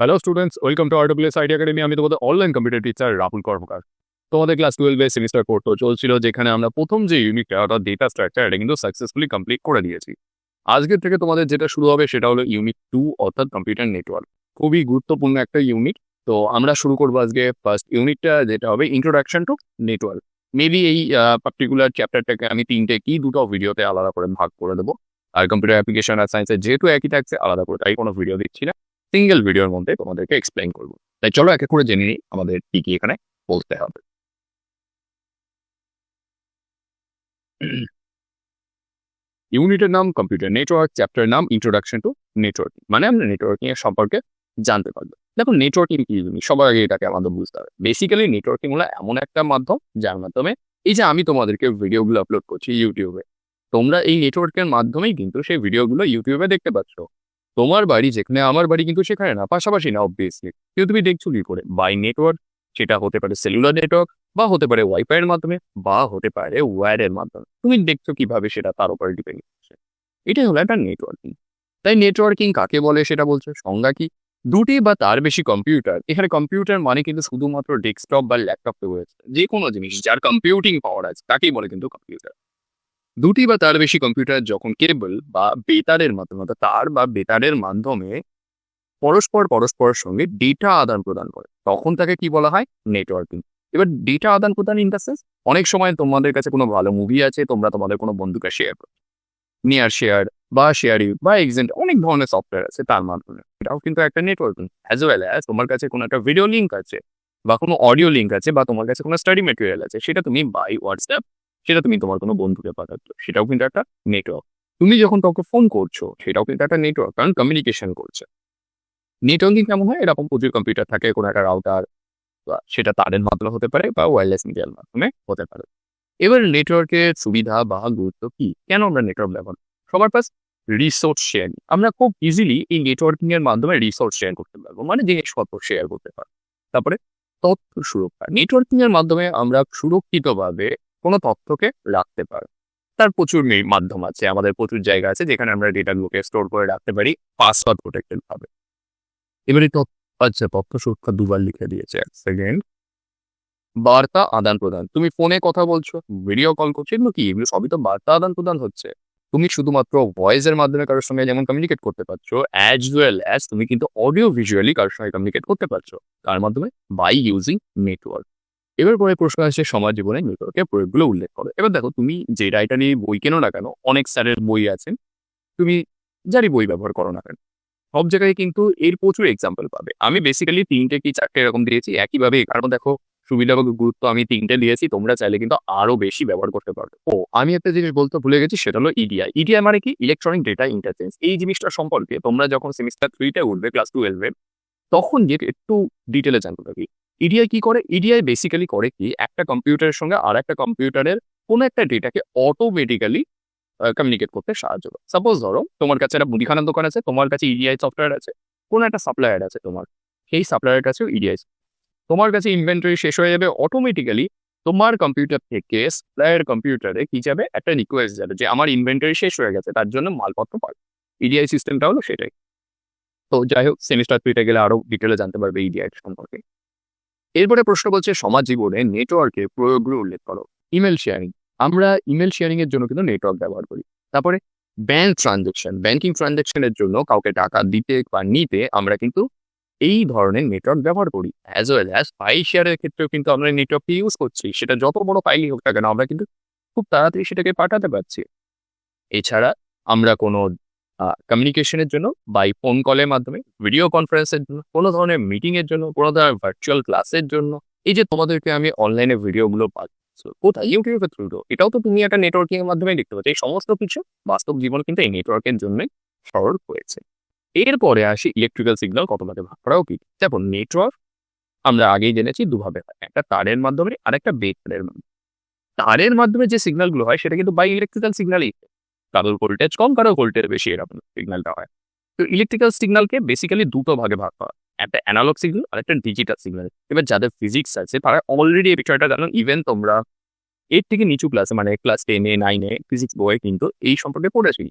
Hello students welcome to RWS ID academy আমি তোমাদের online computer teacher Rahul Karmakar. তোমাদের class টুয়েলভে semester course চলছিল, যেখানে আমরা প্রথম যে ইউনিটটা অর্থাৎ ডেটা স্ট্রাকচার এটা কিন্তু সাকসেসফুলি কমপ্লিট করে দিয়েছি। আজকের থেকে তোমাদের যেটা শুরু হবে, সেটা হলো ইউনিট টু অর্থাৎ কম্পিউটার নেটওয়ার্ক খুবই গুরুত্বপূর্ণ একটা ইউনিট তো আমরা শুরু করব আজকে ফার্স্ট ইউনিটটা যেটা হবে ইন্ট্রোডাকশন টু নেটওয়ার্ক মেবি এই পার্টিকুলার চ্যাপ্টারটাকে আমি তিনটে কি দুটো ভিডিওতে আলাদা করে ভাগ করে দেবো। আর কম্পিউটার অ্যাপ্লিকেশন আর সায়েন্সের যেহেতু একই থাকছে, আলাদা করে তাই কোনো ভিডিও দিচ্ছি না। সিঙ্গেল ভিডিওর মধ্যে তোমাদেরকে এক্সপ্লেন করব। তাই চলো একে করে জেনে নিই আমাদের কি কি এখানে বলতে হবে। ইউনিটের নাম, কম্পিউটার নেটওয়ার্ক, চ্যাপ্টার নাম ইন্ট্রোডাকশন টু নেটওয়ার্কিং মানে আমরা নেটওয়ার্কিং এর সম্পর্কে জানতে পারব। দেখো নেটওয়ার্কিং কি জিনিস? সবার আগে এটাকে আমাদের বুঝতে হবে। বেসিক্যালি নেটওয়ার্কিং হলো এমন একটা মাধ্যম যার মাধ্যমে এই যে আমি তোমাদেরকে ভিডিওগুলো আপলোড করছি ইউটিউবে তোমরা এই নেটওয়ার্কের মাধ্যমেই কিন্তু সেই ভিডিওগুলো ইউটিউবে দেখতে পাচ্ছ। তোমার বাড়ি যেখানে, আমার বাড়ি কিন্তু সেখানে না, পাশাপাশি না অবভিয়াসলি কিন্তু তুমি দেখছ কি করে? বাই নেটওয়ার্ক সেটা হতে পারে সেলুলার নেটওয়ার্ক বা হতে পারে ওয়াইফাই এর মাধ্যমে, বা হতে পারে ওয়্যারের মাধ্যমে। তুমি দেখছ কীভাবে সেটা তার উপরে ডিপেন্ড করছে। এটাই হলো একটা নেটওয়ার্কিং তাই নেটওয়ার্কিং কাকে বলে সেটা বলছে? সংজ্ঞা কি? দুটি বা তার বেশি কম্পিউটার এখানে কম্পিউটার মানে কিন্তু শুধুমাত্র ডেস্কটপ বা ল্যাপটপে রয়েছে। যে কোনো জিনিস, যার কম্পিউটিং পাওয়ার আছে, তাকেই বলে কিন্তু কম্পিউটার দুটি বা তার বেশি কম্পিউটার যখন কেবল বা বেতারের মাধ্যমে অর্থাৎ তার বা বেতারের মাধ্যমে পরস্পর পরস্পরের সঙ্গে ডেটা আদান প্রদান করে, তখন তাকে কি বলা হয়? নেটওয়ার্কিং এবার ডেটা আদান প্রদান ইন দ্য সেন্স অনেক সময় তোমাদের কাছে কোনো ভালো মুভি আছে, তোমরা তোমাদের কোনো বন্ধুকে শেয়ার করো। নিয়ার শেয়ার বা শেয়ারিং বা এক্সেন্ট অনেক ধরনের সফটওয়্যার আছে তার মাধ্যমে। এটাও কিন্তু একটা নেটওয়ার্কিং অ্যাজ ওয়েল অ্যাজ তোমার কাছে কোনো একটা ভিডিও লিঙ্ক আছে, বা কোনো অডিও লিঙ্ক আছে, বা তোমার কাছে কোনো স্টাডি মেটেরিয়াল আছে, সেটা তুমি বাই হোয়াটসঅ্যাপ সেটা তুমি তোমার কোনো বন্ধুকে পাঠাচ্ছ, সেটাও কিন্তু একটা নেটওয়ার্ক তুমি যখন কাউকে ফোন করছ, সেটাও কিন্তু একটা নেটওয়ার্ক কারণ কমিউনিকেশন করছে। নেটওয়ার্কিং কেমন হয়? এরকম প্রচুর কম্পিউটার থাকে, কোনো একটা রাউটার সেটা তারের মাধ্যমে হতে পারে, বা ওয়্যারলেস মিডিয়ার মাধ্যমে হতে পারে। এবার নেটওয়ার্কের সুবিধা বা গুরুত্ব কি? কেন আমরা নেটওয়ার্ক ব্যবহার সবার পাশ রিসোর্স শেয়ারিং আমরা খুব ইজিলি এই নেটওয়ার্কিং এর মাধ্যমে রিসোর্স শেয়ার করতে পারব মানে জিনিসপত্র শেয়ার করতে পারব। তারপরে তথ্য সুরক্ষা। নেটওয়ার্কিং এর মাধ্যমে আমরা সুরক্ষিতভাবে কোনো তথ্যকে রাখতে পারব তার প্রচুর মাধ্যম আছে, আমাদের প্রচুর জায়গা আছে যেখানে আমরা ডেটাগুলোকে স্টোর করে রাখতে পারি পাসওয়ার্ড প্রোটেক্টেড ভাবে। এবারে তথ্য আচ্ছা তথ্য সুরক্ষা দুবার লিখে দিয়েছে, এক সেকেন্ড বার্তা আদান প্রদান, তুমি ফোনে কথা বলছো ভিডিও কল করছ, এগুলো কি? এগুলো সবই তো বার্তা আদান প্রদান হচ্ছে। তুমি শুধুমাত্র ভয়েসের মাধ্যমে কারোর সঙ্গে যেমন কমিউনিকেট করতে পারছ অ্যাজ ওয়েল অ্যাজ তুমি কিন্তু অডিও ভিজুয়ালি কারোর সঙ্গে কমিউনিকেট করতে পারছ, তার মাধ্যমে বাই ইউজিং নেটওয়ার্ক এবার পরে প্রশ্ন আসে সমাজ জীবনে নেটওয়ার্কের প্রয়োগগুলো উল্লেখ করো। এবার দেখো, তুমি যে রাইটার নিয়ে বই কেনো না কেন, অনেক স্যারের বই আছে। তুমি যারই বই ব্যবহার করো না কেন, সব জায়গায় কিন্তু এর প্রচুর এক্সাম্পল পাবে। আমি বেসিক্যালি তিনটে কি চারটে এরকম দিয়েছি, একইভাবে কারণ দেখো সুবিধা বা গুরুত্ব আমি তিনটে দিয়েছি, তোমরা চাইলে কিন্তু আরও বেশি ব্যবহার করতে পারবে ও, আমি একটা জিনিস বলতে ভুলে গেছি, সেটা হলো ইডিআই ইডিআই মানে কি? ইলেকট্রনিক ডেটা ইন্টারচেঞ্জ এই জিনিসটা সম্পর্কে তোমরা যখন সেমিস্টার থ্রিতে উঠবে ক্লাস টুয়েলভে তখন গিয়ে একটু ডিটেলে জানতে পারবি। ইডিআই কি করে? ইডিআই বেসিক্যালি করে কি, একটা কম্পিউটারের সঙ্গে আর একটা কম্পিউটারের কোনো একটা ডেটাকে অটোমেটিক্যালি কমিউনিকেট করতে সাহায্য করে। সাপোজ ধরো, তোমার কাছে একটা মুদিখানার দোকান আছে, তোমার কাছে ইডিআই সফটওয়্যার আছে, কোনো একটা সাপ্লায়ার আছে তোমার। সেই সাপ্লায়ারের কাছেও ইডিআই তোমার কাছে ইনভেন্টরি শেষ হয়ে যাবে অটোমেটিক্যালি তোমার কম্পিউটার থেকে সাপ্লায়ার কম্পিউটারে কি যাবে? একটা রিকোয়েস্ট যাবে যে আমার ইনভেন্টরি শেষ হয়ে গেছে, তার জন্য মালপত্র পাবে। ইডিআই সিস্টেমটা হলো সেটাই। তো যাই হোক সেমিস্টার থ্রিতে গেলে আরও ডিটেলে জানতে পারবে ইডিআই সম্পর্কে। এরপরে প্রশ্ন বলছে, সমাজ জীবনে নেটওয়ার্কের প্রয়োগগুলো উল্লেখ করো। ইমেল শেয়ারিং আমরা ইমেল শেয়ারিং এর জন্য কিন্তু নেটওয়ার্ক ব্যবহার করি। তারপরে ব্যাংক ট্রানজেকশন ব্যাংকিং ট্রানজেকশনের জন্য কাউকে টাকা দিতে বা নিতে আমরা কিন্তু এই ধরনের নেটওয়ার্ক ব্যবহার করি। অ্যাজ ওয়েল অ্যাজ ফাইল শেয়ারের ক্ষেত্রেও কিন্তু আমরা নেটওয়ার্ককে ইউজ করছি। সেটা যত বড় ফাইলই হোক না আমরা কিন্তু খুব তাড়াতাড়ি সেটাকে পাঠাতে পারছি। এছাড়া আমরা কোনো কমিউনিকেশনের জন্য বাই ফোন কলের মাধ্যমে ভিডিও কনফারেন্সের জন্য, কোনো ধরনের মিটিং এর জন্য, কোনো ধরনের ভার্চুয়াল ক্লাসের জন্য, এই যে তোমাদেরকে আমি অনলাইনে ভিডিওগুলো পাচ্ছি কোথায়? ইউটিউবের থ্রু এটাও তো তুমি একটা নেটওয়ার্কিং এর মাধ্যমে দেখতে পাচ্ছ, এই সমস্ত কিছু বাস্তব জীবন কিন্তু এই নেটওয়ার্কের জন্য সরল হয়েছে। এরপরে আসি ইলেকট্রিক্যাল সিগন্যাল কত ভাগে ভাগ করা উচিত? যেমন নেটওয়ার্ক আমরা আগেই জেনেছি দুভাবে হয়, একটা তারের মাধ্যমে আর একটা বেতারের মাধ্যমে। তারের মাধ্যমে যে সিগন্যালগুলো হয়, সেটা কিন্তু বাই ইলেকট্রিক্যাল সিগন্যালই কারোর ভোল্টেজ কম, কারোর ভোল্টেজ বেশি, এরকম সিগন্যালটা হয়। তো ইলেকট্রিক্যাল সিগন্যালকে বেসিক্যালি দুটো ভাগে ভাগ করা। একটা অ্যানালগ সিগন্যাল আর একটা ডিজিটাল সিগন্যাল এবার যাদের ফিজিক্স আছে, তারা অলরেডি এই বিষয়টা জানো। ইভেন তোমরা এর থেকে নিচু ক্লাসে মানে ক্লাস টেনে নাইনে ফিজিক্স বইয়ে কিন্তু এই সম্পর্কে পড়েছি।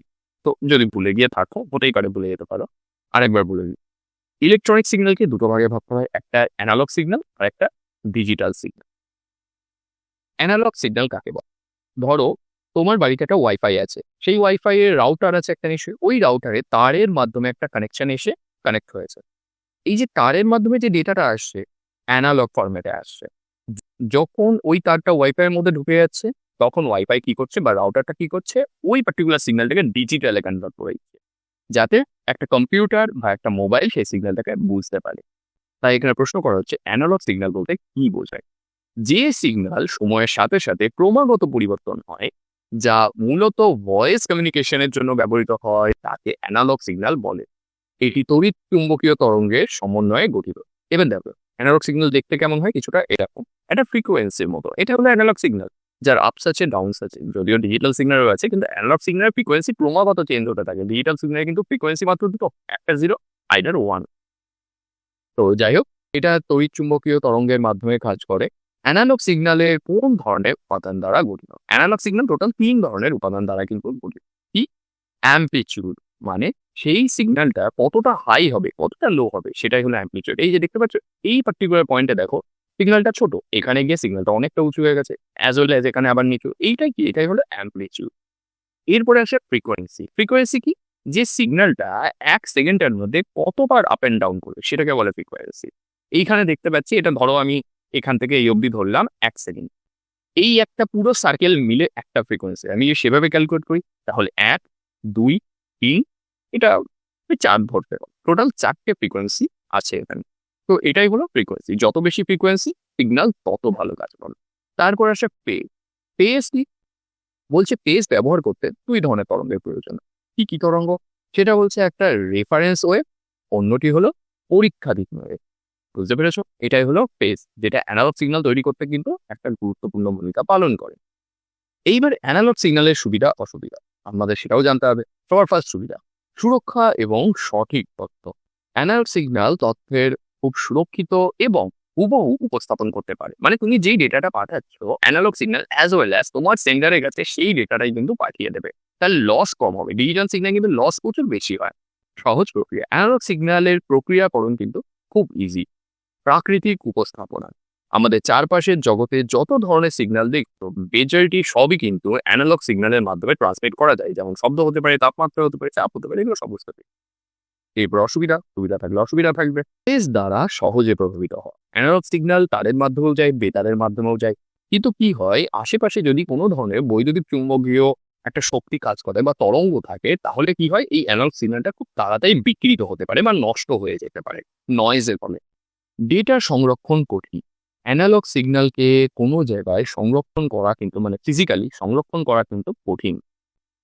তো যদি ভুলে গিয়ে থাকো, হতেই পারে ভুলে যেতে পারো। আরেকবার বলে দিই। ইলেকট্রনিক সিগন্যালকে দুটো ভাগে ভাগ করা হয়। একটা অ্যানালগ সিগন্যাল আর একটা ডিজিটাল সিগন্যাল অ্যানালগ সিগন্যাল কাকে বলে? ধরো তোমার বাড়িতে একটা ওয়াইফাই আছে। সেই ওয়াইফাই এর রাউটার আছে একটা নিশ্চয়ই। ওই রাউটারে তারের মাধ্যমে একটা কানেকশন এসে কানেক্ট হয়েছে। এই যে তারের মাধ্যমে যে ডেটাটা আসছে অ্যানালগ ফরম্যাটে আসছে, যখন ওই তারটা ওয়াইফাই এর মধ্যে ঢুকে যাচ্ছে, তখন ওয়াইফাই কি করছে বা রাউটারটা কি করছে, ওই পার্টিকুলার সিগন্যালটাকে ডিজিটালে কনভার্ট করে দিচ্ছে। যাতে একটা কম্পিউটার বা একটা মোবাইল সেই সিগন্যালটাকে বুঝতে পারে। তাই এখানে প্রশ্ন করা হচ্ছে অ্যানালগ সিগন্যাল বলতে কি বোঝায়? যে সিগন্যাল সময়ের সাথে সাথে ক্রমাগত পরিবর্তন হয় যা মূলত ভয়েস কমিউনিকেশনের জন্য ব্যবহৃত হয়, তাকে অ্যানালগ সিগন্যাল বলে। এটি তড়িৎ চুম্বকীয় তরঙ্গের সমন্বয়ে গঠিত। এবার দেখো অ্যানালগ সিগন্যাল দেখতে কেমন হয়? কিছুটা এরকম। একটা ফ্রিকোয়েন্সির মতো। এটা হলো অ্যানালগ সিগন্যাল যার আপস আছে ডাউনস আছে। যদিও ডিজিটাল সিগন্যালও আছে কিন্তু অ্যানালগ সিগন্যাল ফ্রিকোয়েন্সি ক্রমাগত চেঞ্জ হতে থাকে। ডিজিটাল সিগন্যাল কিন্তু ফ্রিকোয়েন্সি মাত্র দুটো, একটা জিরো আইডার ওয়ান তো যাই হোক, এটা তড়িৎ চুম্বকীয় তরঙ্গের মাধ্যমে কাজ করে। অ্যানালগ সিগন্যালের কোন ধরনের উপাদান দ্বারা গঠিত? অ্যানালগ সিগন্যাল টোটাল তিন ধরনের উপাদান দ্বারা কিন্তু গঠিত। কি? অ্যাম্পিচিউড মানে সেই সিগন্যালটা কতটা হাই হবে, কতটা লো হবে, সেটাই হলো অ্যাম্পলিচিউড এই যে দেখতে পাচ্ছ, এই পার্টিকুলার পয়েন্টে দেখো সিগন্যালটা ছোট, এখানে গিয়ে সিগন্যালটা অনেকটা উঁচু হয়ে গেছে অ্যাজ ওয়েল অ্যাজ এখানে আবার নিচু। এইটাই কি? এটাই হলো অ্যাম্পলিচিউড এরপরে আসে ফ্রিকোয়েন্সি ফ্রিকোয়েন্সি কি? যে সিগন্যালটা এক সেকেন্ডের মধ্যে কতবার আপ অ্যান্ড ডাউন করবে সেটাকে বলে ফ্রিকোয়েন্সি এইখানে দেখতে পাচ্ছি, এটা ধরো আমি এখান থেকে এই অবধি ধরলাম এক সেকেন্ড। এই একটা পুরো সার্কেল মিলে একটা ফ্রিকোয়েন্সি আমি সেভাবে ক্যালকুলেট করি, তাহলে এক, দুই, তিন, এটা চার ধরতে টোটাল চারটে ফ্রিকোয়েন্সি আছে এখানে। তো এটাই হলো ফ্রিকোয়েন্সি যত বেশি ফ্রিকোয়েন্সি সিগন্যাল তত ভালো কাজ করে। তারপর আসে পে পেস কি? বলছে পেস ব্যবহার করতে দুই ধরনের তরঙ্গের প্রয়োজন। কি কি তরঙ্গ? সেটা বলছে একটা রেফারেন্স ওয়েভ অন্যটি হলো পরীক্ষাধীন ওয়েভ বুঝতে পেরেছ? এটাই হলো পেস যেটা অ্যানালগ সিগন্যাল তৈরি করতে কিন্তু একটা গুরুত্বপূর্ণ ভূমিকা পালন করে। এইবার অ্যানালগ সিগন্যালের সুবিধা, অসুবিধা, আমাদের সেটাও জানতে হবে। সবার ফার্স্ট সুবিধা, সুরক্ষা এবং সঠিক তথ্য। অ্যানালগ সিগন্যাল তথ্যের খুব সুরক্ষিত এবং হুবহু উপস্থাপন করতে পারে। মানে তুমি যেই ডেটাটা পাঠাচ্ছ analog signal as well as তোমার সেন্ডারের কাছে সেই ডেটাটাই কিন্তু পাঠিয়ে দেবে। তার লস কম হবে ডিজিটাল সিগন্যাল কিন্তু লস প্রচুর বেশি হয়। সহজ প্রক্রিয়া অ্যানালগ সিগন্যালের প্রক্রিয়াকরণ কিন্তু খুব ইজি প্রাকৃতিক উপস্থাপনা। আমাদের চারপাশের জগতে যত ধরনের সিগন্যাল দেখতো মেজরিটি সবই কিন্তু অ্যানালগ সিগন্যালের মাধ্যমে ট্রান্সমিট করা যায়। যেমন শব্দ হতে পারে, তাপমাত্রা হতে পারে, চাপ হতে পারে, এগুলো সমস্ত এরপর অসুবিধা, সুবিধা থাকলে অসুবিধা থাকবে। ফেস দ্বারা সহজে প্রভাবিত হয়। অ্যানালগ সিগন্যাল তারের মাধ্যমেও যায়, বেতারের মাধ্যমেও যায়। কিন্তু কি হয়, আশেপাশে যদি কোনো ধরনের বৈদ্যুতিক চুম্বকীয় একটা শক্তি কাজ করে বা তরঙ্গ থাকে, তাহলে কি হয়, এই অ্যানালগ সিগন্যালটা খুব তাড়াতাড়ি বিকৃত হতে পারে বা নষ্ট হয়ে যেতে পারে। নয়েজের ফলে। ডেটা সংরক্ষণ কঠিন। অ্যানালগ সিগন্যালকে কোনো জায়গায় সংরক্ষণ করা কিন্তু মানে ফিজিক্যালি সংরক্ষণ করা কিন্তু কঠিন।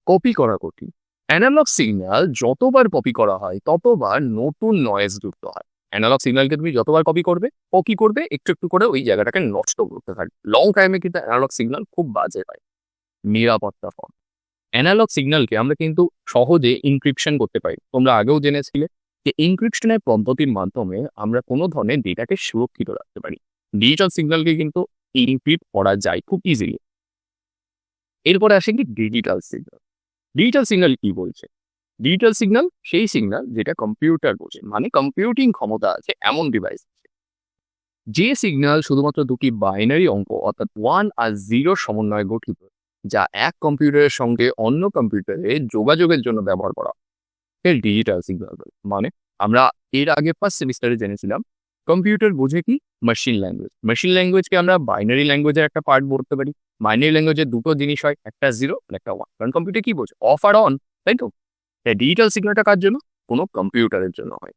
কপি করা কঠিন। অ্যানালগ সিগন্যাল যতবার কপি করা হয়, ততবার নতুন নয়েজ যুক্ত হয়। অ্যানালগ সিগন্যালকে তুমি যতবার কপি করবে ও কি করবে, একটু একটু করে ওই জায়গাটাকে নষ্ট করতে থাকবে লং টাইমে কিন্তু অ্যানালগ সিগন্যাল খুব বাজে হয়। নিরাপত্তা ফর্ম অ্যানালগ সিগন্যালকে আমরা কিন্তু সহজে ইনক্রিপশন করতে পারি। তোমরা আগেও জেনেছিলে যে ইনক্রিপশনের পদ্ধতির মাধ্যমে আমরা কোনো ধরনের ডেটাকে সুরক্ষিত রাখতে পারি। ডিজিটাল সিগন্যালকে কিন্তু ইনক্রিপ্ট করা যায় খুব ইজিলি এরপরে আসে কি ডিজিটাল সিগন্যাল ডিজিটাল সিগন্যাল কি বলছে? ডিজিটাল সিগন্যাল সেই সিগন্যাল যেটা কম্পিউটার বোঝে মানে কম্পিউটিং ক্ষমতা আছে এমন ডিভাইস যে সিগন্যাল শুধুমাত্র দুটি বাইনারি অঙ্ক, অর্থাৎ ওয়ান আর জিরো সমন্বয়ে গঠিত, যা এক কম্পিউটারের সঙ্গে অন্য কম্পিউটারে যোগাযোগের জন্য ব্যবহার করা এর ডিজিটাল সিগন্যাল মানে আমরা এর আগে ফার্স্ট সেমিস্টারে জেনেছিলাম কম্পিউটার বোঝে কি? মেশিন ল্যাঙ্গুয়েজ মেশিন ল্যাঙ্গুয়েজকে আমরা বাইনারি ল্যাঙ্গুয়েজের একটা পার্ট বলতে পারি। বাইনারি ল্যাঙ্গুয়েজের দুটো জিনিস হয়, একটা জিরো আর একটা ওয়ান কারণ কম্পিউটার কি বোঝে? অফ আর অন তাই তো? ডিজিটাল সিগন্যালটা কার জন্য? কোনো কম্পিউটারের জন্য হয়।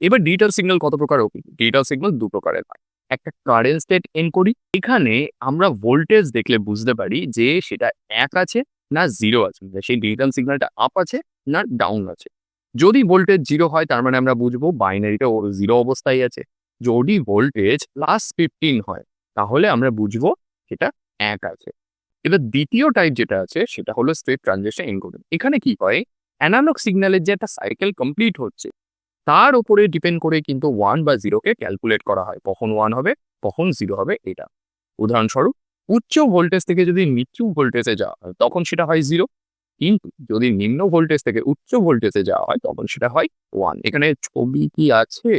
এবার ডিজিটাল সিগন্যাল কত প্রকার হবে ডিজিটাল সিগন্যাল দু প্রকারের হয়। একটা কারেন্ট স্টেট এনকোডি এখানে আমরা ভোল্টেজ দেখলে বুঝতে পারি যে সেটা এক আছে না জিরো আছে। সেই ডিজিটাল সিগন্যালটা আপ আছে না ডাউন আছে। যদি ভোল্টেজ জিরো হয়, তার মানে আমরা বুঝব বাইনারিটা জিরো অবস্থায় আছে। যদি ভোল্টেজ প্লাস ফিফটিন হয়, তাহলে আমরা বুঝব সেটা এক আছে। এবার দ্বিতীয় টাইপ যেটা আছে, সেটা হলো স্টেট ট্রানজেকশন এনকোডিং এখানে কি হয় অ্যানালগ সিগন্যালের যে একটা সাইকেল কমপ্লিট হচ্ছে, তার উপরে ডিপেন্ড করে কিন্তু ওয়ান বা জিরোকে ক্যালকুলেট করা হয়। কখন ওয়ান হবে, কখন জিরো হবে, এটা। উদাহরণস্বরূপ, উচ্চ ভোল্টেজ থেকে যদি নিচু ভোল্টেজে যাওয়া হয়, তখন সেটা হয় জিরো কিন্তু যদি নিম্ন ভোল্টেজ থেকে উচ্চ ভোল্টেজে যাওয়া হয়, তখন সেটা হয় ওয়ান এখানে ছবি কি আছে?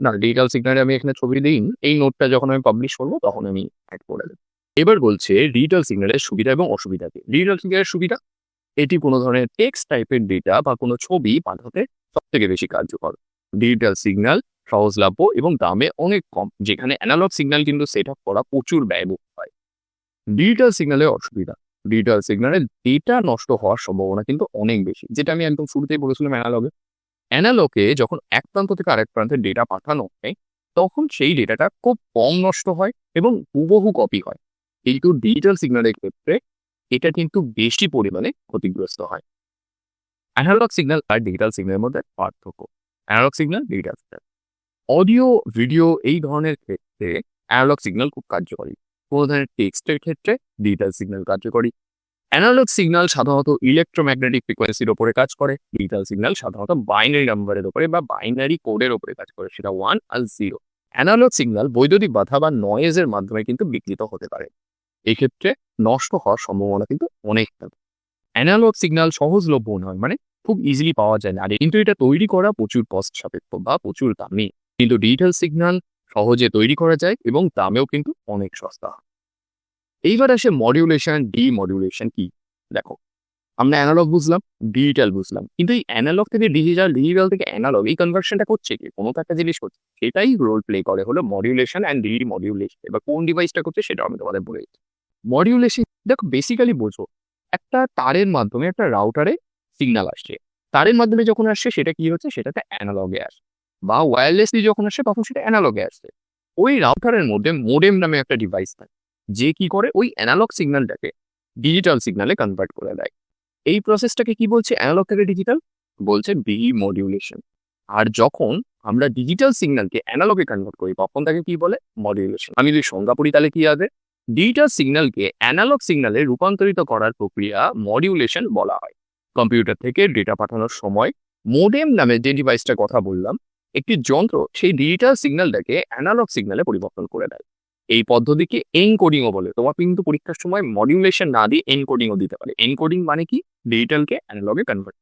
না ডিজিটাল সিগন্যালে আমি এখানে ছবি দিই এই নোটটা যখন আমি পাবলিশ করব, তখন আমি অ্যাড করে দেবো। এবার বলছে ডিজিটাল সিগন্যালের সুবিধা এবং অসুবিধা কি? ডিজিটাল সিগন্যালের সুবিধা, এটি কোনো ধরনের টেক্সট টাইপের ডেটা বা কোনো ছবি পাঠাতে সব থেকে বেশি কার্যকর। ডিজিটাল সিগন্যাল সহজলভ্য এবং দামে অনেক কম, যেখানে অ্যানালগ সিগন্যাল কিন্তু সেট আপ করা প্রচুর ব্যয়বহুল। ডিজিটাল সিগন্যালের অসুবিধা। ডিজিটাল সিগন্যালের ডেটা নষ্ট হওয়ার সম্ভাবনা কিন্তু অনেক বেশি। যেটা আমি একদম শুরুতেই বলেছিলাম অ্যানালগে অ্যানালগে যখন এক প্রান্ত থেকে আরেক প্রান্তে ডেটা পাঠানো হয়, তখন সেই ডেটাটা খুব কম নষ্ট হয় এবং হুবহু কপি হয়। কিন্তু ডিজিটাল সিগন্যালের ক্ষেত্রে এটা কিন্তু বেশি পরিমাণে ক্ষতিগ্রস্ত হয়। অ্যানালগ সিগন্যাল আর ডিজিটাল সিগন্যালের মধ্যে পার্থক্য। Analog signal digital signal audio video এই ধরনের ক্ষেত্রে অ্যানালগ সিগন্যাল খুব কার্যকরী। কোনো ধরনের টেক্সটের ক্ষেত্রে ডিজিটাল সিগন্যাল কার্যকরী। অ্যানালগ সিগন্যাল সাধারণত ইলেকট্রোম্যাগনেটিক ফ্রিকোয়েন্সির ওপরে কাজ করে। ডিজিটাল সিগন্যাল সাধারণত বাইনারি নাম্বারের ওপরে বা বাইনারি কোডের ওপরে কাজ করে, সেটা ওয়ান আর জিরো অ্যানালগ সিগন্যাল বৈদ্যুতিক বাধা বা নয়েজের মাধ্যমে কিন্তু বিকৃত হতে পারে। এক্ষেত্রে নষ্ট হওয়ার সম্ভাবনা কিন্তু অনেক থাকে অ্যানালগ সিগন্যাল সহজলভ্য নয় মানে খুব ইজিলি পাওয়া যায় না। আর কিন্তু এটা তৈরি করা প্রচুর কস্ট সাপেক্ষ বা প্রচুর দামি। কিন্তু ডিজিটাল সিগন্যাল সহজে তৈরি করা যায় এবং দামেও কিন্তু অনেক সস্তা। এইবার আসে মডিউলেশন ডি মডিউলেশন কি? দেখো, আমরা অ্যানালগ বুঝলাম ডিজিটাল বুঝলাম। কিন্তু এই অ্যানালগ থেকে ডিজিটাল ডিজিটাল থেকে অ্যানালগ এই কনভার্সনটা করছে কি? কোনো একটা জিনিস করছে। সেটাই রোল প্লে করে হলো মডিউলেশন অ্যান্ড ডি মডিউলেশন এবার কোন ডিভাইসটা করছে সেটা আমি তোমাদের বলে দিচ্ছি। মডিউলেশন দেখো বেসিক্যালি বোঝো, একটা তারের মাধ্যমে একটা রাউটারে সিগন্যাল আসছে। তারের মাধ্যমে যখন আসছে সেটা কি হচ্ছে? সেটাতে অ্যানালগে আসে বা ওয়্যারলেসলি যখন আসছে তখন সেটা অ্যানালগে আসছে ওই রাউটারের মধ্যে মোডেম নামে একটা ডিভাইস থাকে, যে কি করে? ওই অ্যানালগ সিগন্যালটাকে ডিজিটাল সিগন্যালে কনভার্ট করে দেয়। এই প্রসেসটাকে কি বলছে? অ্যানালগ থেকে ডিজিটাল বলছে বি মডিউলেশন আর যখন আমরা ডিজিটাল সিগন্যালকে অ্যানালগে কনভার্ট করি, তখন তাকে কি বলে? মডিউলেশন আমি যদি সংজ্ঞা পড়ি, তাহলে কি হবে ডিজিটাল সিগন্যালকে অ্যানালগ সিগন্যালে রূপান্তরিত করার প্রক্রিয়া মডিউলেশন বলা হয়। কম্পিউটার থেকে ডেটা পাঠানোর সময় মোডেম নামে যে ডিভাইসটার কথা বললাম একটি যন্ত্র সেই ডিজিটাল সিগন্যালটাকে অ্যানালগ সিগন্যালে পরিবর্তন করে দেয়। এই পদ্ধতিকে এনকোডিংও বলে। তোমার কিন্তু পরীক্ষার সময় মডিউলেশন না দিয়ে এনকোডিংও দিতে পারে। এনকোডিং মানে কি? ডিজিটালকে অ্যানালগে কনভার্ট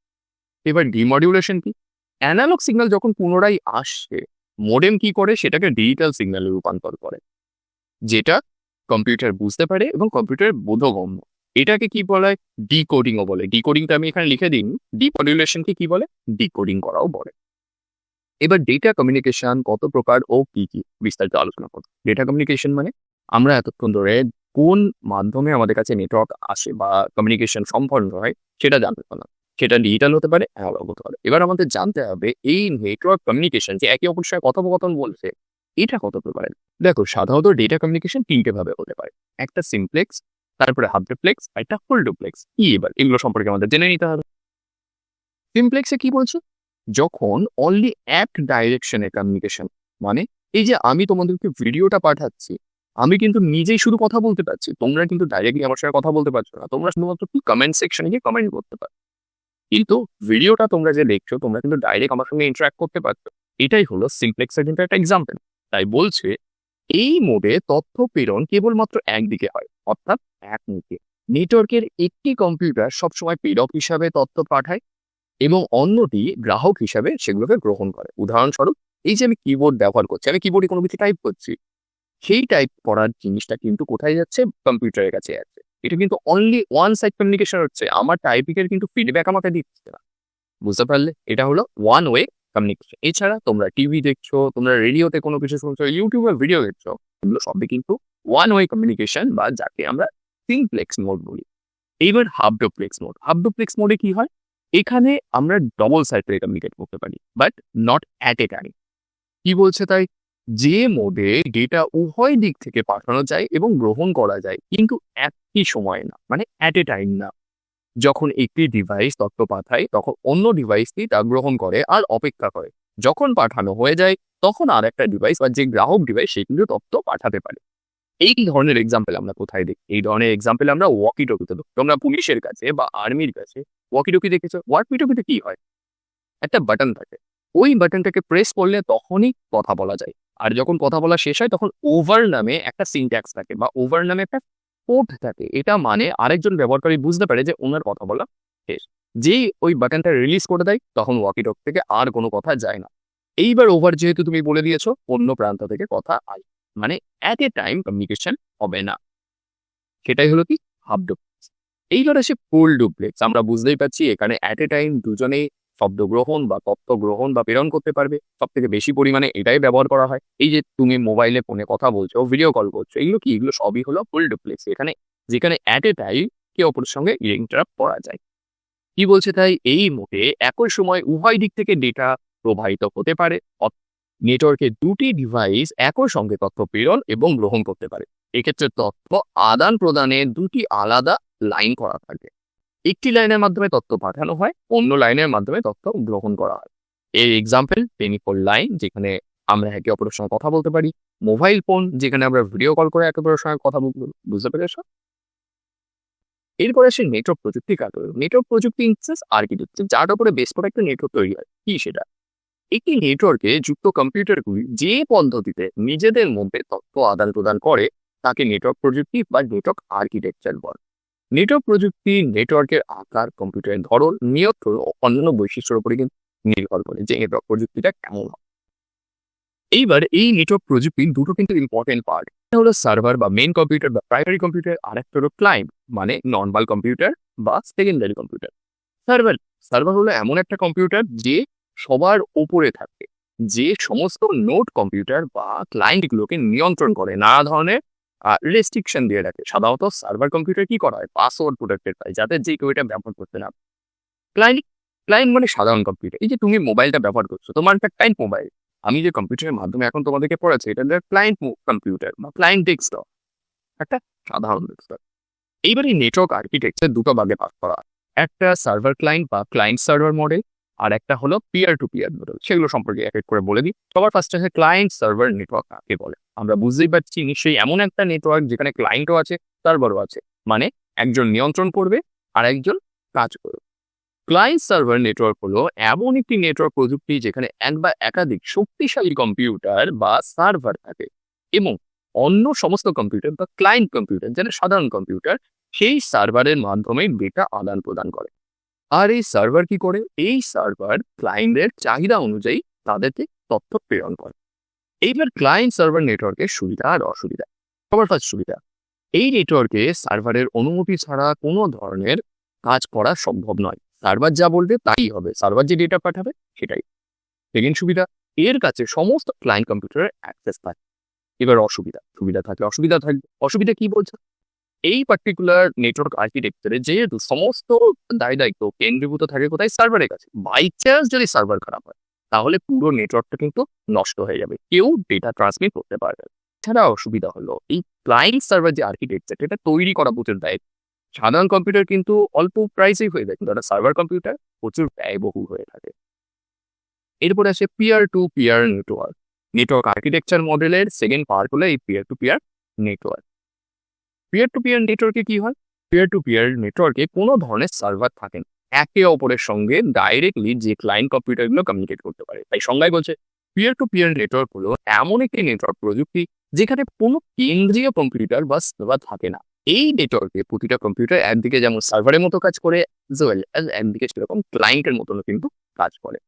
এবার ডিমডিউলেশন কি? অ্যানালগ সিগন্যাল যখন পুনরায় আসছে মোডেম কি করে? সেটাকে ডিজিটাল সিগন্যালে রূপান্তর করে। যেটা কম্পিউটার বুঝতে পারে এবং কম্পিউটার বোধগম্য। এটাকে কি বলে? ডিকোডিংও বলে। ডিকোডিংটা আমি এখানে লিখে দিন ডিমডিউলেশনকে কি বলে? ডিকোডিং করাও বলে। এবার ডেটা কমিউনিকেশন কত প্রকার ও কি কি বিস্তারিত আলোচনা করব। ডেটা কমিউনিকেশন মানে আমরা এতক্ষণ ধরে কোন মাধ্যমে আমাদের কাছে নেটওয়ার্ক আসে বা কমিউনিকেশন সম্পন্ন হয় সেটা জানতে পারলাম। সেটা ডিজিটাল হতে পারে অ্যানালগ হতে পারে। এবার আমাদের জানতে হবে এই নেটওয়ার্ক কমিউনিকেশন যে একে অপরের সঙ্গে কথোপকথন বলছে, এটা কত প্রকারের? দেখো, সাধারণত ডেটা কমিউনিকেশন তিনটে ভাবে হতে পারে। একটা সিমপ্লেক্স তারপরে হাফ ডুপ্লেক্স আর একটা ফুল ডুপ্লেক্স কি এবার? এগুলো সম্পর্কে আমাদের জেনে নিতে হবে। সিমপ্লেক্সে কি বলছো? যখন অনলি এক ডাইরেকশনে কমিউনিকেশন মানে এই যে আমি তোমাদেরকে ভিডিওটা পাঠাচ্ছি, আমি কিন্তু নিজেই শুধু কথা বলতে পারছি, তোমরা কিন্তু ডাইরেক্টলি আমার সঙ্গে কথা বলতে পারছ না, তোমরা শুধুমাত্র কি কমেন্ট সেকশনে গিয়ে কমেন্ট করতে পারো। কিন্তু ভিডিওটা তোমরা যে দেখছ, তোমরা কিন্তু ডাইরেক্ট আমার সঙ্গে ইন্টারাক্ট করতে পারছ। এটাই হলো সিমপ্লেক্সের কিন্তু একটা এক্সাম্পল তাই বলছে, এই মোডে তথ্য প্রেরণ কেবলমাত্র একদিকে হয়, অর্থাৎ এক মুখে নেটওয়ার্কের একটি কম্পিউটার সবসময় প্রেরক হিসাবে তথ্য পাঠায় এবং অন্যটি গ্রাহক হিসাবে সেগুলোকে গ্রহণ করে। উদাহরণস্বরূপ, এই যে আমি কিবোর্ড ব্যবহার করছি, আমি কিবোর্ডে কোনো কিছু টাইপ করছি, সেই টাইপ করার জিনিসটা কিন্তু কোথায় যাচ্ছে? কম্পিউটারের কাছে যাচ্ছে এটা কিন্তু অনলি ওয়ান সাইড কমিউনিকেশন হচ্ছে। আমার টাইপিংয়ের কিন্তু ফিডব্যাক আমাকে দিচ্ছে না। বুঝতে পারলে? এটা হলো ওয়ান ওয়ে কমিউনিকেশন এছাড়া তোমরা টিভি দেখছ, তোমরা রেডিওতে কোনো কিছু শুনছো ইউটিউবে ভিডিও দেখছ, এগুলো সবই কিন্তু ওয়ান ওয়ে কমিউনিকেশন বা যাকে আমরা সিমপ্লেক্স মোড বলি। এইবার half duplex mode half duplex মোডে কি হয়? এখানে আমরা ডবল সাইড কমিউনিকেট করতে পারি but not at a time কি বলছে তাই? যে মোডে ডেটা উভয় দিক থেকে পাঠানো যায় এবং গ্রহণ করা যায়, কিন্তু একই সময়ে না মানে অ্যাট এ টাইম না। যখন একটি ডিভাইস তথ্য পাঠায়, তখন অন্য ডিভাইসটি তা গ্রহণ করে আর অপেক্ষা করে। যখন পাঠানো হয়ে যায়, তখন আর একটা ডিভাইস বা যে গ্রাহক ডিভাইস সে কিন্তু তথ্য পাঠাতে পারে। এই ধরনের এক্সাম্পল আমরা কোথায় দেখি? এই ধরনের এক্সাম্পল আমরা ওয়াকি টকিতে দেখি। তোমরা পুলিশের কাছে বা আর্মির কাছে ওয়াকি টকি দেখেছ? ওয়াকি টকিতে কি হয়? একটা বাটন থাকে। ওই বাটনটাকে প্রেস করলে তখনই কথা বলা যায়। আর যখন কথা বলা শেষ হয়, তখন ওভার নামে একটা সিনট্যাক্স থাকে বা ওভার নামে একটা কোড থাকে। এটা মানে আরেকজন ব্যবহারকারী বুঝতে পারে যে ওনার কথা বলা শেষ। যেই ওই বাটনটা রিলিজ করে দেয়, তখন ওয়াকিটক থেকে আর কোনো কথা যায় না। এইবার ওভার যেহেতু তুমি বলে দিয়েছ, অন্য প্রান্ত থেকে কথা আয় মানে অ্যাট এ টাইম কমিউনিকেশন হবে না। সেটাই হলো কি? হাফ ডুপ্লেক্স এইবার আসে ফুল ডুপ্লেক্স আমরা বুঝতেই পারছি এখানে অ্যাট এ টাইম দুজনেই শব্দ গ্রহণ বা তথ্য গ্রহণ বা প্রেরণ করতে পারবে। সব থেকে বেশি পরিমাণে এটাই ব্যবহার করা হয়। এই যে তুমি মোবাইলে ফোনে কথা বলছো ভিডিও কল করছ, এগুলো কি? এগুলো সবই হলো ফুল ডুপ্লেক্স এখানে, যেখানে অ্যাট এ টাইম কে অপরের সঙ্গে ইন্টারাপ্ট করা যায়। কি বলছে তাই? এই মোটে একই সময় উভয় দিক থেকে ডেটা প্রবাহিত হতে পারে। নেটওয়ার্কে দুটি ডিভাইস একই সঙ্গে তথ্য প্রেরণ এবং গ্রহণ করতে পারে। এক্ষেত্রে তথ্য আদান প্রদানে দুটি আলাদা লাইন করা থাকে। একটি লাইনের মাধ্যমে তথ্য পাঠানো হয়, অন্য লাইনের মাধ্যমে তথ্য গ্রহণ করা হয়। এর এক্সাম্পল টেলিফোন লাইন যেখানে আমরা একে অপরের সঙ্গে কথা বলতে পারি। মোবাইল ফোন যেখানে আমরা ভিডিও কল করে একে অপরের সঙ্গে কথা বুঝতে পেরেছ? এরপরে আসে নেটওয়ার্ক প্রযুক্তি কাকে নেটওয়ার্ক প্রযুক্তি ইনসেন্স আর্কিটেকচার যার উপরে বেস করে একটা নেটওয়ার্ক তৈরি হয়। কি সেটা? একটি নেটওয়ার্কে যুক্ত কম্পিউটারগুলি যে পদ্ধতিতে নিজেদের মধ্যে তথ্য আদান প্রদান করে, তাকে নেটওয়ার্ক প্রযুক্তি বা নেটওয়ার্ক আর্কিটেকচার বলে। নেটওয়ার্ক প্রযুক্তি নেটওয়ার্কের আকার, কম্পিউটারের ধরন, নিয়ন্ত্রণ ও অন্যান্য বৈশিষ্ট্যের উপরে কিন্তু নির্ভর করে যে নেটওয়ার্ক প্রযুক্তিটা কেমন হয়। এইবার এই নেটওয়ার্ক প্রযুক্তির দুটো কিন্তু ইম্পর্টেন্ট পার্ট একটা হলো সার্ভার বা মেন কম্পিউটার বা প্রাইমারি কম্পিউটার আর একটা হলো ক্লায়েন্ট মানে নর্মাল কম্পিউটার বা সেকেন্ডারি কম্পিউটার সার্ভার সার্ভার হলো এমন একটা কম্পিউটার যে সবার ওপরে থাকে। যে সমস্ত নোট কম্পিউটার বা ক্লায়েন্টগুলোকে নিয়ন্ত্রণ করে, নানা ধরনের রেস্ট্রিকশন দিয়ে রাখে। সাধারণত সার্ভার কম্পিউটার কি করা হয়? পাসওয়ার্ড প্রোটেক্টেড হয় যাতে যে কেউ এটা ব্যবহার করতে না ক্লায়েন্ট ক্লায়েন্ট মানে সাধারণ কম্পিউটার। এই যে তুমি মোবাইলটা ব্যবহার করছ, তোমার একটা ক্লায়েন্ট মোবাইল আমি যে কম্পিউটারের মাধ্যমে এখন তোমাদেরকে পড়াচ্ছি, এটা ক্লায়েন্ট কম্পিউটার বা ক্লায়েন্ট ডেস্কটপ একটা সাধারণ ডেস্কটপ এইবার এই নেটওয়ার্ক আর্কিটেকচার দুটো ভাগে ভাগ করা একটা সার্ভার ক্লায়েন্ট বা ক্লায়েন্ট সার্ভার মডেল আর একটা হলো পিয়ার টু পিয়ার মডেল সেগুলো সম্পর্কে এক এক করে বলে দিই। সবার ফার্স্ট আছে ক্লায়েন্ট সার্ভার নেটওয়ার্ক কাকে বলে? আমরা বুঝতেই পারছি নিশ্চয়ই এমন একটা নেটওয়ার্ক যেখানে ক্লায়েন্টও আছে সার্ভারও আছে। মানে একজন নিয়ন্ত্রণ করবে আর একজন কাজ করবে। ক্লায়েন্ট সার্ভার নেটওয়ার্ক হলো এমন একটি নেটওয়ার্ক প্রযুক্তি যেখানে এক বা একাধিক শক্তিশালী কম্পিউটার বা সার্ভার থাকে এবং অন্য সমস্ত কম্পিউটার বা ক্লায়েন্ট কম্পিউটার যেন সাধারণ কম্পিউটার সেই সার্ভারের মাধ্যমে ডেটা আদান প্রদান করে। আর এই সার্ভার কি করে? এই সার্ভার ক্লায়েন্টের চাহিদা অনুযায়ী তাদেরকে তথ্য প্রেরণ করে। এইবার ক্লায়েন্ট সার্ভার নেটওয়ার্কের সুবিধা আর অসুবিধা। সবার ফার্স্ট সুবিধা, এই নেটওয়ার্কে সার্ভারের অনুমতি ছাড়া কোনো ধরনের কাজ করা সম্ভব নয়। সার্ভার যা বলবে তাই হবে। সার্ভার যে ডেটা পাঠাবে সেটাই। সেকেন্ড সুবিধা, এর কাছে সমস্ত ক্লায়েন্ট কম্পিউটারের অ্যাক্সেস থাকে। এবার অসুবিধা, সুবিধা থাকলে অসুবিধা থাকবে। অসুবিধা কি বলছে? এই পার্টিকুলার নেটওয়ার্ক আর্কিটেকচারে যেহেতু সমস্ত দায় দায়িত্ব কেন্দ্রীভূত থাকে কোথায়? সার্ভারের কাছে। বাই চান্স যদি সার্ভার খারাপ হয়, তাহলে পুরো নেটওয়ার্কটা কিন্তু নষ্ট হয়ে যাবে। কেউ ডেটা ট্রান্সমিট করতে পারবে। এছাড়া অসুবিধা হলো, এই ক্লায়েন্ট সার্ভার যে আর্কিটেকচার এটা তৈরি করা প্রচুর দায় সাধারণ কম্পিউটার কিন্তু অল্প প্রাইসেই হয়ে যায়, কিন্তু একটা সার্ভার কম্পিউটার প্রচুর ব্যয়বহুল হয়ে থাকে। এরপরে আসে peer to peer network network architecture মডেলের সেকেন্ড পার্ট হলো এই peer to peer network peer to peer নেটওয়ার্কে কি হয়? পিয়ার টু পিয়ার নেটওয়ার্কে কোনো ধরনের সার্ভার থাকে না। একে অপরের সঙ্গে ডাইরেক্টলি যে ক্লায়েন্ট কম্পিউটারগুলো কমিউনিকেট করতে পারে। তাই সংজ্ঞায় বলছে পিয়ার টু পিয়ার নেটওয়ার্ক হলো এমন একটি নেটওয়ার্ক প্রযুক্তি যেখানে কোনো কেন্দ্রীয় কম্পিউটার বা সার্ভার থাকে না। এই নেটওয়ার্কে প্রতিটা কম্পিউটার একদিকে যেমন সার্ভারের মতো কাজ করে একদিকে সেরকম ক্লায়েন্টের মতনও কিন্তু কাজ করে।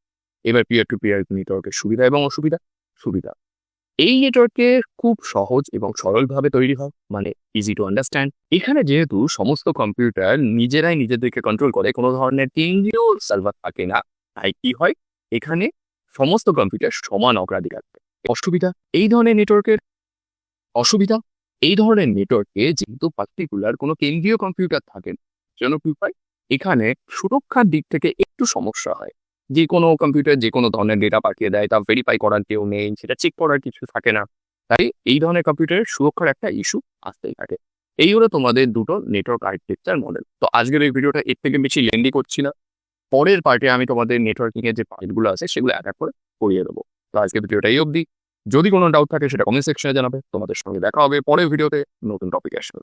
এবার পিয়ার টু পিয়ার নেটওয়ার্কের সুবিধা এবং অসুবিধা? সুবিধা। এই নেটওয়ার্কে খুব সহজ এবং সরলভাবে তৈরি হয় মানে ইজি টু আন্ডারস্ট্যান্ড এখানে যেহেতু সমস্ত কম্পিউটার নিজেরাই নিজেদেরকে কন্ট্রোল করে, কোনো ধরনের কেন্দ্রীয় সার্ভার থাকে না। তাই কি হয়? এখানে সমস্ত কম্পিউটার সমান অগ্রাধিকার অসুবিধা? এই ধরনের নেটওয়ার্কের অসুবিধা? এই ধরনের নেটওয়ার্কে যেহেতু পার্টিকুলার কোনো কেন্দ্রীয় কম্পিউটার থাকে না কি হয়? এখানে সুরক্ষার দিক থেকে একটু সমস্যা হয়। যে কোনো কম্পিউটার যে কোনো ধরনের ডেটা পাঠিয়ে দেয়, তা ভেরিফাই করার কেউ নেই, সেটা চেক করার কিছু থাকে না। তাই এই ধরনের কম্পিউটারের সুরক্ষার একটা ইস্যু আসতেই থাকে। এই হলো তোমাদের দুটো নেটওয়ার্ক আর্কিটেকচার মডেল তো আজকের এই ভিডিওটা এর থেকে বেশি লেন্দি করছি না। পরের পার্টে আমি তোমাদের নেটওয়ার্কিং এর যে পার্টগুলো আছে, সেগুলো এক এক করে করিয়ে দেবো। তো আজকের ভিডিওটা এই অবধি। যদি কোনো ডাউট থাকে, সেটা কমেন্ট সেকশনে জানাবে। তোমাদের সঙ্গে দেখা হবে পরের ভিডিওতে নতুন টপিক আসবে